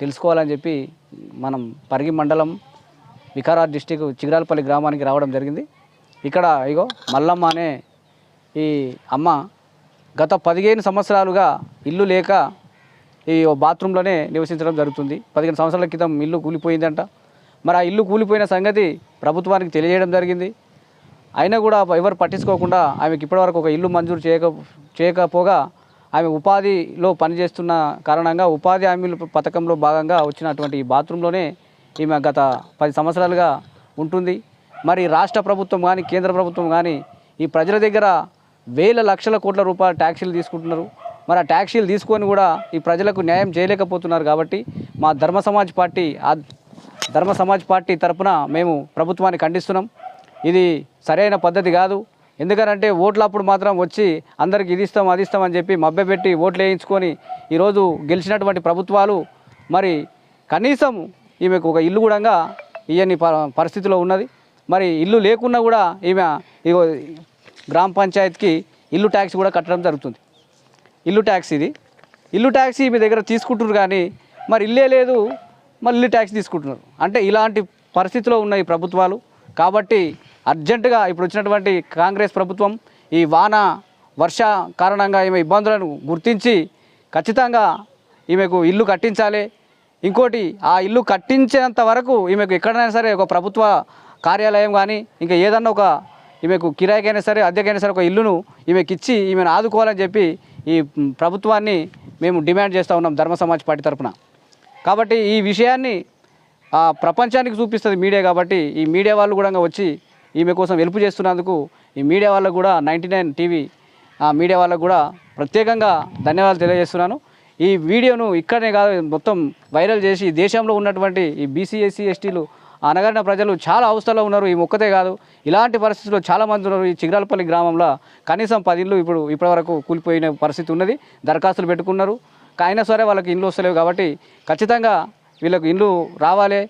తెలుసుకోవాలని చెప్పి మనం పరిగి మండలం వికారాబాద్ డిస్టిక్ చిగిరాలపల్లి గ్రామానికి రావడం జరిగింది. ఇక్కడ ఇగో మల్లమ్మ అనే ఈ అమ్మ గత పదిహేను సంవత్సరాలుగా ఇల్లు లేక ఈ బాత్రూంలోనే నివసించడం జరుగుతుంది. పదిహేను సంవత్సరాల క్రితం ఇల్లు కూలిపోయిందంట. మరి ఆ ఇల్లు కూలిపోయిన సంగతి ప్రభుత్వానికి తెలియజేయడం జరిగింది. అయినా కూడా ఎవరు పట్టించుకోకుండా ఆమెకి ఇప్పటివరకు ఒక ఇల్లు మంజూరు చేయక చేయకపోగా ఆమె ఉపాధిలో పనిచేస్తున్న కారణంగా ఉపాధి హామీల పథకంలో భాగంగా వచ్చినటువంటి ఈ బాత్రూంలోనే ఈమె గత పది సంవత్సరాలుగా ఉంటుంది. మరి రాష్ట్ర ప్రభుత్వం కానీ కేంద్ర ప్రభుత్వం కానీ ఈ ప్రజల దగ్గర వేల లక్షల కోట్ల రూపాయల ట్యాక్సీలు తీసుకుంటున్నారు. మరి ఆ ట్యాక్సీలు తీసుకొని కూడా ఈ ప్రజలకు న్యాయం చేయలేకపోతున్నారు కాబట్టి మా ధర్మ సమాజ్ పార్టీ ఆ ధర్మ సమాజ్ పార్టీ తరపున మేము ప్రభుత్వాన్ని ఖండిస్తున్నాం. ఇది సరైన పద్ధతి కాదు. ఎందుకనంటే ఓట్లప్పుడు మాత్రం వచ్చి అందరికి ఇది ఇస్తాం అది ఇస్తాం అని చెప్పి మభ్యపెట్టి ఓట్లు వేయించుకొని ఈరోజు గెలిచినటువంటి ప్రభుత్వాలు మరి కనీసం ఈమెకు ఒక ఇల్లు కూడా ఇవన్నీ పరిస్థితిలో ఉన్నది. మరి ఇల్లు లేకున్నా కూడా ఈమె ఇగో గ్రామ పంచాయత్కి ఇల్లు ట్యాక్స్ కూడా కట్టడం జరుగుతుంది. ఇల్లు ట్యాక్స్ ఇది. ఇల్లు ట్యాక్స్ మీ దగ్గర తీసుకుంటున్నారు కానీ మరి ఇల్లే లేదు మళ్ళీ ట్యాక్స్ తీసుకుంటున్నారు. అంటే ఇలాంటి పరిస్థితిలో ఉన్నాయి ప్రభుత్వాలు. కాబట్టి అర్జెంటుగా ఇప్పుడు వచ్చినటువంటి కాంగ్రెస్ ప్రభుత్వం ఈ వాన వర్ష కారణంగా ఈమె ఇబ్బందులను గుర్తించి ఖచ్చితంగా ఈమెకు ఇల్లు కట్టించాలి. ఇంకోటి ఆ ఇల్లు కట్టించేంత వరకు ఈమెకు ఎక్కడైనా సరే ఒక ప్రభుత్వ కార్యాలయం కానీ ఇంకా ఏదన్నా ఒక ఈమెకు కిరాయికైనా సరే అద్దెకైనా సరే ఒక ఇల్లును ఈమెకి ఇచ్చి ఈమెను ఆదుకోవాలని చెప్పి ఈ ప్రభుత్వాన్ని మేము డిమాండ్ చేస్తూ ఉన్నాం ధర్మ సమాజ్ పార్టీ తరఫున కాబట్టి ఈ విషయాన్ని ఆ, ప్రపంచానికి చూపిస్తుంది మీడియా కాబట్టి ఈ మీడియా వాళ్ళు కూడా వచ్చి ఈమె కోసం హెల్ప్ చేస్తున్నందుకు ఈ మీడియా వాళ్ళకు కూడా నైంటీ నైన్ టీవీ ఆ మీడియా వాళ్ళకు కూడా ప్రత్యేకంగా ధన్యవాదాలు తెలియజేస్తున్నాను. ఈ వీడియోను ఇక్కడనే కాదు మొత్తం వైరల్ చేసి దేశంలో ఉన్నటువంటి ఈ బీసీఎస్సీ ఎస్టీలు అనగారిన ప్రజలు చాలా అవస్థలో ఉన్నారు. ఈ మొక్కతే కాదు ఇలాంటి పరిస్థితుల్లో చాలామంది ఉన్నారు. ఈ చిగ్రాలపల్లి గ్రామంలో కనీసం పది ఇళ్ళు ఇప్పుడు ఇప్పటివరకు కూలిపోయిన పరిస్థితి ఉన్నది. దరఖాస్తులు పెట్టుకున్నారు. అయినా సరే వాళ్ళకి ఇల్లు వస్తలేవు కాబట్టి ఖచ్చితంగా వీళ్ళకు ఇండ్లు రావాలి.